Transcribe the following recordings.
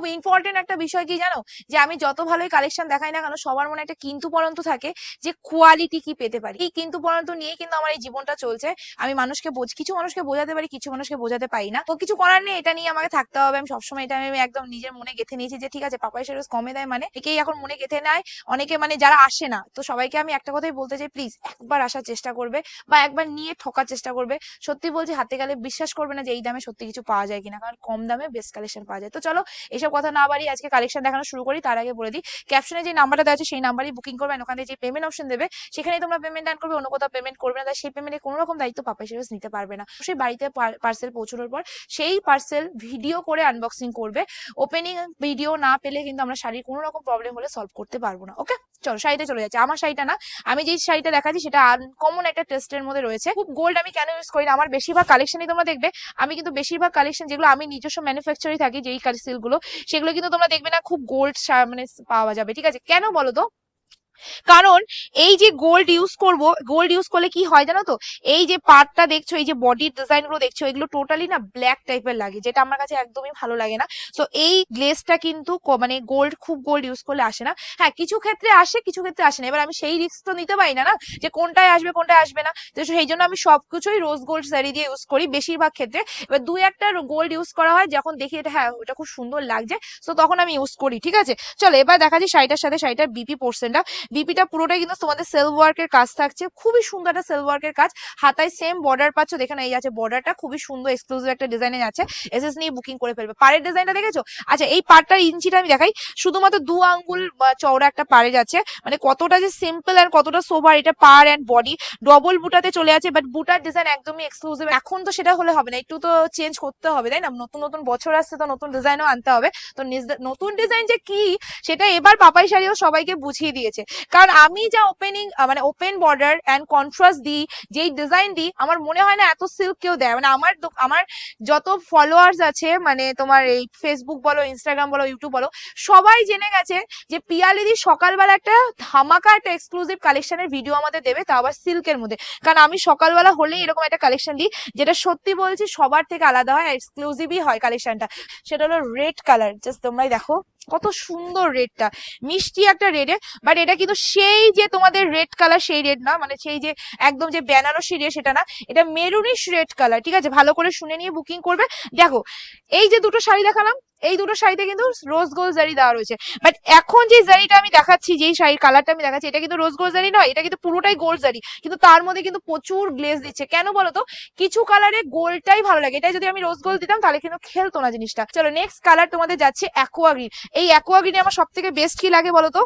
খুব ইম্পর্টেন্ট একটা বিষয় কি জানো? যে আমি যত ভালোই কালেকশন দেখাই না কেন, সবার মনে একটা কিন্তু পরন্ত থাকে যে কোয়ালিটি কি পেতে পারি। এই কিন্তু পরন্ত নিয়ে কিন্তু আমার এই জীবনটা চলছে। আমি মানুষকে বোঝ, কিছু মানুষকে বোঝাতে পারি, কিছু মানুষকে বোঝাতে পারি না। তো কিছু করার নেই, এটা নিয়ে আমাকে থাকতে হবে। আমি সবসময় এটা আমি একদম নিজের মনে গেথে নিয়েছি যে, ঠিক আছে পাপাই সেরোজ কমে দেয় মানে? একেই এখন মনে গেঁথে নেয়। অনেকে মানে যারা আসে না, তো সবাইকে আমি একটা কথাই বলতে চাই প্লিজ একবার আসার চেষ্টা করবে বা একবার নিয়ে ঠকার চেষ্টা করবে। সত্যি বলছি, হাতে গেলে বিশ্বাস করবে না যে, এই দামে সত্যি কিছু পাওয়া যায় কিনা, কারণ কম দামে বেস্ট কালেকশন পাওয়া যায়। তো চলো, এসব কথা না বাড়ি আজকে কালেকশন দেখানো শুরু করি, তার আগে বলে দিই ক্যাপশনে যে নাম্বারটা দেওয়া আছে সেই নাম্বারই বুকিং করবেন ওখানে যে পেমেন্ট অপশন দেবে সেখানে তোমরা পেমেন্ট ডান করবে, অন্য কোথাও পেমেন্ট করবে না, তাই সেই পেমেন্টে কোনো রকম দায়িত্ব পাপা সেরস নিতে পারবে না। সেই বাড়িতে পার্সেল পৌঁছানোর পর সেই পার্সেল ভিডিও করে আনবক্সিং করবে। ওপেনিং ভিডিও না পেলে কিন্তু আমরা শাড়ির কোনো রকম প্রবলেম হলে সলভ করতে পারব না ওকে চলো শাড়িতে চলে যাচ্ছে। আমার শাড়িটা না, আমি যেই শাড়িটা দেখাচ্ছি সেটা আনকমন একটা টেস্টের মধ্যে রয়েছে। খুব গোল্ড আমি কেন ইউজ করি না, আমার বেশিরভাগ কালেকশনই তোমরা দেখবে। আমি কিন্তু বেশিরভাগ কালেকশন যেগুলো আমি নিজস্ব ম্যানুফ্যাকচারই থাকি, যেই সিল্কগুলো সেগুলো কিন্তু তোমরা দেখবে না, খুব গোল্ড মানে পাওয়া যাবে। ঠিক আছে? কেন বলো তো? কারণ এই যে গোল্ড ইউজ করব গোল্ড ইউজ করলে কি হয় জানো তো? এই যে পার্টটা দেখছ, এই যে বডির ডিজাইনগুলো দেখছ, এগুলো টোটালি না ব্ল্যাক টাইপের লাগে, যেটা আমার কাছে একদমই ভালো লাগে না। তো এই গ্লেসটা কিন্তু মানে গোল্ড খুব গোল্ড ইউজ করলে আসে না। হ্যাঁ কিছু ক্ষেত্রে আসে, কিছু ক্ষেত্রে আসে না। এবার আমি সেই রিস্ক তো নিতে পারি না না, যে কোনটায় আসবে কোনটায় আসবে না। তো সেই জন্য আমি সবকিছুই রোজ গোল্ড শাড়ি দিয়ে ইউজ করি বেশিরভাগ ক্ষেত্রে। এবার দুই একটা গোল্ড ইউজ করা হয়, যখন দেখি এটা হ্যাঁ ওটা খুব সুন্দর লাগছে তো তখন আমি ইউজ করি, ঠিক আছে? চলো, এবার দেখা যায় শাড়িটার সাথে শাড়িটার বিপি পোর্শনটা বিপিটা পুরোটাই কিন্তু তোমাদের সেলফ ওয়ার্কের কাজ থাকছে। খুবই সুন্দর একটা সেলফ ওয়ার্কের কাজ। হাতায় সেম বর্ডার পাচ্ছ, দেখেন এই আছে বর্ডারটা খুবই সুন্দর এক্সক্লুসিভ একটা ডিজাইনে আছে এসএস নিয়ে বুকিং করে ফেলবে। পাড়ের ডিজাইনটা দেখেছ? আচ্ছা এই পাড়টার ইঞ্চিটা আমি দেখাই। শুধুমাত্র দু আঙ্গুল চওড়া একটা পাড়ে যাচ্ছে। মানে কতটা যে সিম্পল অ্যান্ড কতটা সোভার এটা পার অ্যান্ড বডি ডবল বুটাতে চলে আছে বাট বুটার ডিজাইন একদমই এক্সক্লুসিভ এখন তো সেটা হলে হবে না, একটু তো চেঞ্জ করতে হবে, তাই না? নতুন নতুন বছর আসছে তো নতুন ডিজাইনও আনতে হবে। তো নতুন ডিজাইন যে কি, সেটা এবার পাপাই শাড়িও সবাইকে বুঝিয়ে দিয়েছে। কারণ আমি যা ওপেনিং মানে ওপেন বর্ডার অ্যান্ড কন্ট্রাস্ট দিই, যেই ডিজাইন দিই, আমার মনে হয় না এত সিল্ক কেউ দেয়। মানে আমার আমার যত ফলোয়ার্স আছে মানে তোমার এই ফেসবুক বলো ইনস্টাগ্রাম বলো ইউটিউব বলো, সবাই জেনে গেছে যে পিয়ালিদি সকালবেলা একটা ধামাকা একটা এক্সক্লুসিভ কালেকশনের ভিডিও আমাদের দেবে, তা আবার সিল্কের মধ্যে। কারণ আমি সকালবেলা হলেই এরকম একটা কালেকশন দিই, যেটা সত্যি বলছি সবার থেকে আলাদা হয় এক্সক্লুসিভই হয় কালেকশনটা সেটা হলো রেড কালার জাস্ট তোমরাই দেখো। কত সুন্দর রেডটা। মিষ্টি একটা রেডে বাট এটা কিন্তু সেই যে তোমাদের রেড কালার সেই রেড না মানে সেই যে একদম যে বেনারসি রেড সেটা না, এটা মেরুনিশ রেড কালার, ঠিক আছে? ভালো করে শুনে নিয়ে বুকিং করবে। দেখো, এই যে দুটো শাড়ি দেখালাম এই দুটো শাড়িতে কিন্তু রোজ গোল্ড জারি দেওয়া রয়েছে। বাট এখন যে জারিটা আমি দেখাচ্ছি, যেই শাড়ির কালারটা আমি দেখাচ্ছি, এটা কিন্তু রোজ গোল্ড জারি নয়, এটা কিন্তু পুরোটাই গোল্ড জারি কিন্তু তার মধ্যে কিন্তু প্রচুর গ্লেজ দিচ্ছে। কেন বলো তো? কিছু কালারে গোলটাই ভালো লাগে। এটা যদি আমি রোজ গোল্ড দিতাম, তাহলে কিন্তু খেলতো না জিনিসটা। চলো নেক্সট কালার তোমাদের যাচ্ছে অ্যাকোয়া গ্রিন এই অ্যাকোয়া গ্রিনে আমার সব থেকে বেস্ট কি লাগে বলতো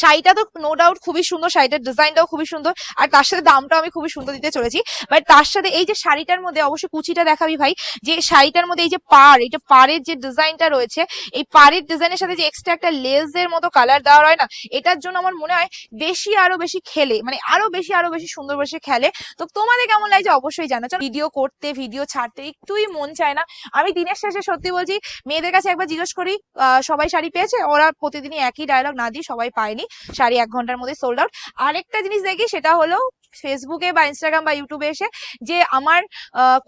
শাড়িটা তো নো ডাউট খুবই সুন্দর, শাড়িটার ডিজাইনটাও খুবই সুন্দর, আর তার সাথে দামটাও আমি খুবই সুন্দর দিতে চলেছি। বাট তার সাথে এই যে শাড়িটার মধ্যে, অবশ্যই কুচিটা দেখাবি ভাই, যে শাড়িটার মধ্যে এই যে পার এটা পাড়ের যে ডিজাইনটা রয়েছে, এই পাড়ের ডিজাইনের সাথে যে এক্সট্রা একটা লেজের মতো কালার দেওয়া হয় না, এটার জন্য আমার মনে হয় বেশি আরও বেশি খেলে মানে আরও বেশি আরও বেশি সুন্দর বেশি খেলে। তো তোমাদের কেমন লাগছে অবশ্যই জানা চলো ভিডিও করতে ভিডিও ছাড়তে একটুই মন চায় না। আমি দিনের শেষে সত্যি বলছি, মেয়েদের কাছে একবার জিজ্ঞেস করি সবাই শাড়ি পেয়েছে? ওরা প্রতিদিনই একই ডায়লগ না দিয়ে সবাই পায়নি শাড়ি এক ঘণ্টার মধ্যে সোল্ড আউট আরেকটা জিনিস দেখি, সেটা হলো ফেসবুকে বা ইনস্টাগ্রাম বা ইউটিউবে এসে যে আমার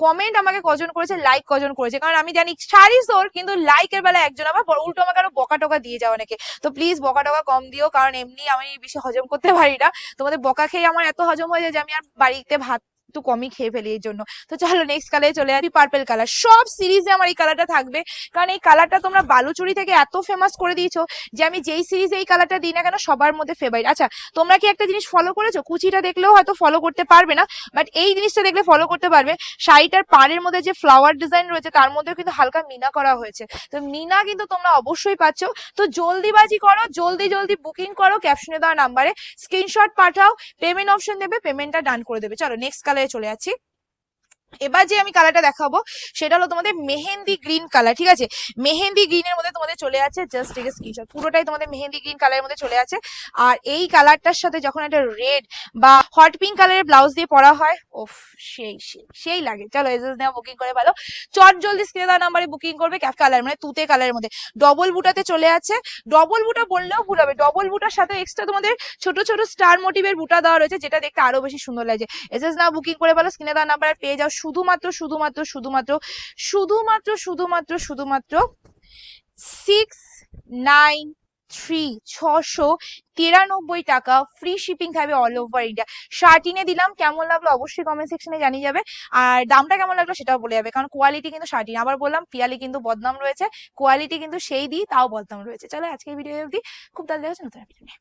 কমেন্ট আমাকে কজন করেছে লাইক কজন করেছে। কারণ আমি জানি শাড়ি সোল কিন্তু লাইকের বেলা একজন আবার উল্টো আমাকে আরও বকা টোকা দিয়ে যাও অনেকে। তো প্লিজ বকা টকা কম দিও, কারণ এমনি আমি বেশি হজম করতে পারি না। তোমাদের বকা খেয়ে আমার এত হজম হয়ে যায় যে আমি আর বাড়িতে ভাত একটু কমই খেয়ে ফেলি এই জন্য। তো চলো নেক্সট কালারে চলে আসি পার্পেল কালার সব সিরিজে আমার এই কালারটা থাকবে। কারণ এই কালারটা তোমরা বালুচুরি থেকে এত ফেমাস করে দিয়েছ যে আমি যেই সিরিজে এই কালারটা দিই না কেন সবার মধ্যে ফেভারিট আচ্ছা তোমরা কি একটা জিনিস ফলো করেছ? কুচিটা দেখলেও হয়তো ফলো করতে পারবে না বাট এই জিনিসটা দেখলে ফলো করতে পারবে। শাড়িটার পাড়ের মধ্যে যে ফ্লাওয়ার ডিজাইন রয়েছে, তার মধ্যেও কিন্তু হালকা মিনা করা হয়েছে। তো মিনা কিন্তু তোমরা অবশ্যই পাচ্ছ। তো জলদিবাজি করো, জলদি জলদি বুকিং করো ক্যাপশনে দেওয়া নাম্বারে স্ক্রিনশট পাঠাও পেমেন্ট অপশন দেবে পেমেন্টটা ডান করে দেবে। চলো নেক্সট কালারে চলে যাচ্ছি। এবার যে আমি কালারটা দেখাবো, সেটা হলো তোমাদের মেহেন্দি গ্রিন কালার ঠিক আছে? মেহেন্দি গ্রিনের মধ্যে তোমাদের চলে আছে জাস্ট ঠিক স্ক্রিনশট পুরোটাই তোমাদের মেহেন্দি গ্রিন কালারের মধ্যে চলে আছে। আর এই কালারটার সাথে যখন একটা রেড বা হট পিঙ্ক কালারের ব্লাউজ দিয়ে পরা হয় ওফ সেই সেই লাগে। চলো এজেস নেওয়া বুকিং করে ভালো চট জলদি স্ক্রিনে দেওয়া নাম্বারে বুকিং করবে ক্যাফ কালার মানে তুতে কালারের মধ্যে। ডবল বুটাতে চলে আছে। ডবল বুটা বললেও ভুল হবে। ডবল বুটার সাথে এক্সট্রা তোমাদের ছোট ছোট স্টার মোটিভের বুটা দেওয়া রয়েছে, যেটা দেখতে আরও বেশি সুন্দর লাগছে। এসএস না বুকিং করে ভালো স্ক্রিনে দেওয়া নাম্বার পেয়ে যাও। শুধুমাত্র শুধুমাত্র শুধুমাত্র শুধুমাত্র শুধুমাত্র শুধুমাত্র সিক্স নাইন থ্রি ছশো তিরানব্বই টাকা ফ্রি শিপিং থাকবে অল ওভার ইন্ডিয়া শার্টিনে দিলাম, কেমন লাগল অবশ্যই কমেন্ট সেকশনে জানিয়ে যাবে। আর দামটা কেমন লাগল সেটাও বলে যাবে, কারণ কোয়ালিটি কিন্তু শার্টিন আবার বললাম, পিয়ালি কিন্তু বদনাম রয়েছে। কোয়ালিটি কিন্তু সেই দিই, তাও বদনাম রয়েছে। চলো আজকে ভিডিও অবধি, খুব তাড়াতাড়ি হচ্ছে নতুন নিয়ে।